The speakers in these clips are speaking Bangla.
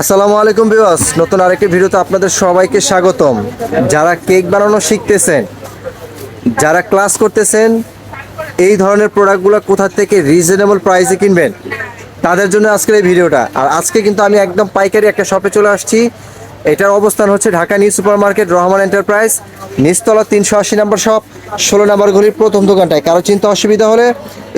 আসসালামু আলাইকুম বিওয়াস নতুন আরেকটি ভিডিওতে আপনাদের সবাইকে স্বাগতম। যারা কেক বানানো শিখতেছেন, যারা ক্লাস করতেছেন, এই ধরনের প্রোডাক্টগুলো কোথা থেকে রিজনেবল প্রাইসে কিনবেন, তাদের জন্য আজকের এই ভিডিওটা। আর আজকে কিন্তু আমি একদম পাইকারি একটা শপে চলে আসছি। এটার অবস্থান হচ্ছে Dhaka new super market Rahman enterprise, নিচতলা তিনশো আশি নম্বর শপ, ষোলো নম্বর গলির প্রথম দোকানটায়। কারও চিন্তা অসুবিধা হলে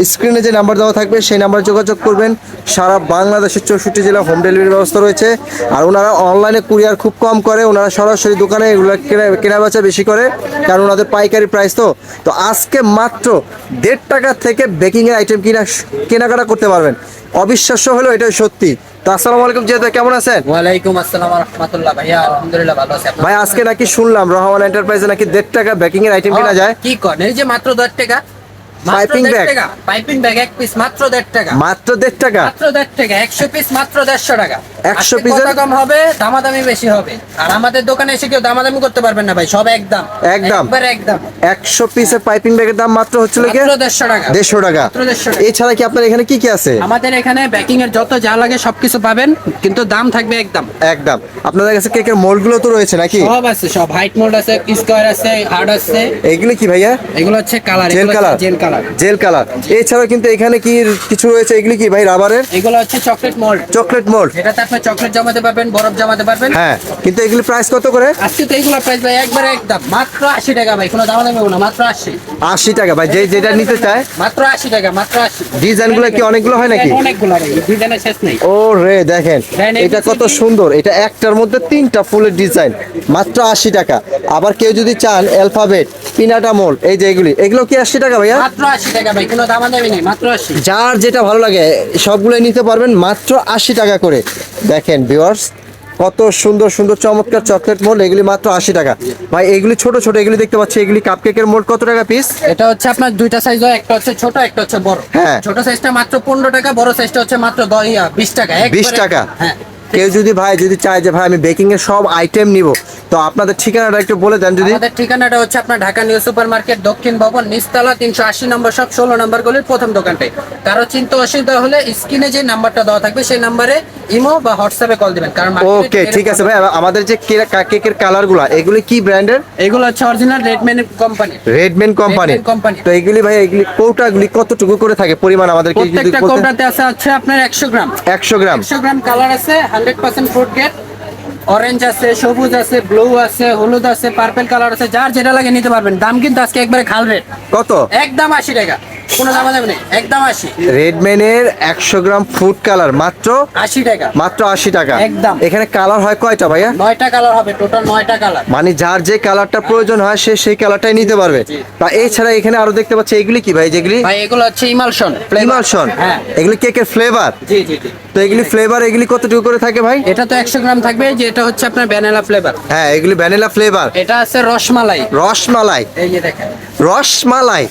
স্ক্রিনে যে নাম্বার দেওয়া থাকবে সেই নাম্বারে যোগাযোগ করবেন। সারা বাংলাদেশের চৌষট্টি জেলা হোম ডেলিভারি ব্যবস্থা রয়েছে। আর ওনারা অনলাইনে কুরিয়ার খুব কম করে ওনারা সরাসরি দোকানে এগুলো কেনা- কেনা বেচা বেশি করে কারণ ওনাদের পাইকারি প্রাইস তো। তো আজকে মাত্র দেড় টাকা থেকে বেকিংয়ের আইটেম কিনা কেনাকাটা করতে পারবেন। অবিশ্বাস্য হলো এটাই সত্যি। আসসালামু আলাইকুম যেহেতু কেমন আছেন? ওয়ালাইকুম আসসালাম রহমতুল্লাহ। ভাইয়া আলহামদুলিল্লাহ ভালো আছি। ভাই আজকে নাকি শুনলাম রহমান এন্টারপ্রাইজে নাকি দেড় টাকা বেকিং এর আইটেম কেনা যায়? কি করেন? এই যে মাত্র দেড় টাকা Piping ব্যাগ পাইপিং ব্যাগ এক পিস মাত্র দেড় টাকা। মাত্র দেড় টাকা। মাত্র দেড় টাকা একশো পিস মাত্র দেড়শো টাকা। 100 আজকে পিসের- কম হবে? দামাদামি বেশি হবে। আর আমাদের দোকানে এসে কেউ দামাদামি করতে পারবেন না ভাই সব একদম। একদম? একদম। একশো পিসের পাইপিং ব্যাগের দাম মাত্র হচ্ছিল কি? মাত্র দেড়শো টাকা। দেড়শো টাকা। মাত্র 150 এছাড়া কি আপনার এখানে কি কি আছে? আমাদের এখানে ব্যাকিং এর যত যা লাগে সবকিছু পাবেন কিন্তু দাম থাকবে একদম। একদম। আপনাদের কাছে কেকের মোল্ডগুলো তো রয়েছে নাকি? সব আছে সব হাইট মোড আছে স্কোয়ার আছে হার্ড আছে। এইগুলো কি ভাইয়া? এগুলো হচ্ছে colour gel colour gel colour gel colour এছাড়াও কিন্তু এখানে কি কিছু রয়েছে? এগুলি কি ভাই রাবারের এগুলো হচ্ছে চকলেট মোল্ড চকলেট মোল্ড এটাতে আপনি চকলেট জমাতে পারবেন বরফ জমাতে পারবেন। হ্যাঁ কিন্তু এগুলি প্রাইস কত করে? আজকে তো এগুলো প্রাইস ভাই একবারে একদম মাত্র আশি টাকা ভাই কোনো দাম নেবে না মাত্র আশি। আশি টাকা ভাই যে যেটা নিতে চায়? মাত্র আশি টাকা মাত্র আশি। ডিজাইন কি অনেকগুলো হয় নাকি? অনেকগুলো ভাই ডিজাইনের শেষ নেই। ও রে দেখেন এটা কত সুন্দর এটা একটার মধ্যে তিনটা ফুলের ডিজাইন মাত্র আশি টাকা। আবার কেউ যদি চান অ্যালফাবেট পিনাটা মোল এই যে এগুলি এগুলো কি আশি টাকা ভাইয়া? মাত্র আশি টাকা ভাই কোনো দাম নেই মাত্র আশি। যার যেটা ভালো লাগে সবগুলো নিতে পারবেন মাত্র আশি টাকা করে। দেখেন ভিওয়ার্স কত সুন্দর সুন্দর চমৎকার চকলেট মোল্ড এগুলি মাত্র আশি টাকা। ভাই এগুলি ছোট ছোট এগুলি দেখতে পাচ্ছি এগুলি কাপ কেকের মোল্ড কত টাকা পিস এটা হচ্ছে আপনার দুইটা সাইজ হয় একটা হচ্ছে ছোট একটা হচ্ছে বড়। হ্যাঁ। ছোট সাইজটা মাত্র পনেরো টাকা বড় সাইজটা হচ্ছে মাত্র দশ বিশ টাকা। বিশ টাকা? হ্যাঁ। কেউ যদি ভাই যদি চায় যে ভাই আমি বেকিং এর সব আইটেম নিব তো আপনাদের ঠিকানাটা একটু বলে দেন যদি। আমাদের ঠিকানাটা হচ্ছে আপনার ঢাকা নিউ সুপার মার্কেট দক্ষিণ ভবন নিচতলা তিনশো আশি নম্বর সব ষোলো নম্বর গলির প্রথম দোকানটাই। কারও চিন্তা অসুবিধা হলে স্ক্রিনে যে নাম্বারটা দেওয়া থাকবে সেই নাম্বারে ইমো বা হোয়াটসঅ্যাপে কল দিবেন। কারণ ওকে ঠিক আছে ভাই আমাদের যে কে- কেকের কালারগুলা এগুলি কি ব্র্যান্ডের? এগুলো হচ্ছে original Redman company Redman company তো এগুলি ভাই এগুলি কৌটাগুলি কতটুকু করে থাকে? পরিমাণ আমাদেরকে প্রত্যেকটা কৌটাতে আছে হচ্ছে আপনার একশো গ্রাম। একশো গ্রাম। একশো গ্রাম কালার আছে hundred percent fruit gate orange আছে সবুজ আছে ব্লু আছে হলুদ আছে পার্পেল কালার আছে যার যেটা লাগে নিতে পারবেন। দাম কিন্তু আজকে একবারে খাল রেট কত? একদম আশি টাকা। কোনো দাম যাবে একদম গ্রাম ফুড কালার মাত্র আশি টাকা। মাত্র আশি টাকা। একদম। এখানে কালার হয় কয়টা ভাইয়া? নয়টা কালার হবে টোটাল নয়টা কালার মানে যার যে কালারটা প্রয়োজন হয় সে সেই কালারটাই নিতে পারবে। তা এছাড়া এখানে আরও দেখতে পাচ্ছি এগুলি কি ভাই যেগুলি? ভাই এগুলো হচ্ছে ইমালশন ইমালশন হ্যাঁ। এগুলি কেকের ফ্লেভার জি জি জি। তো এগুলি ফ্লেভার এগুলি কতটুকু করে থাকে ভাই? এটা তো একশো গ্রাম থাকবে যে এটা হচ্ছে আপনার ভ্যানিলা ফ্লেভার হ্যাঁ এগুলি ভ্যানিলা ফ্লেভার এটা আছে রসমালাই। রসমালাই। এই যে দেখেন। রসমালাই।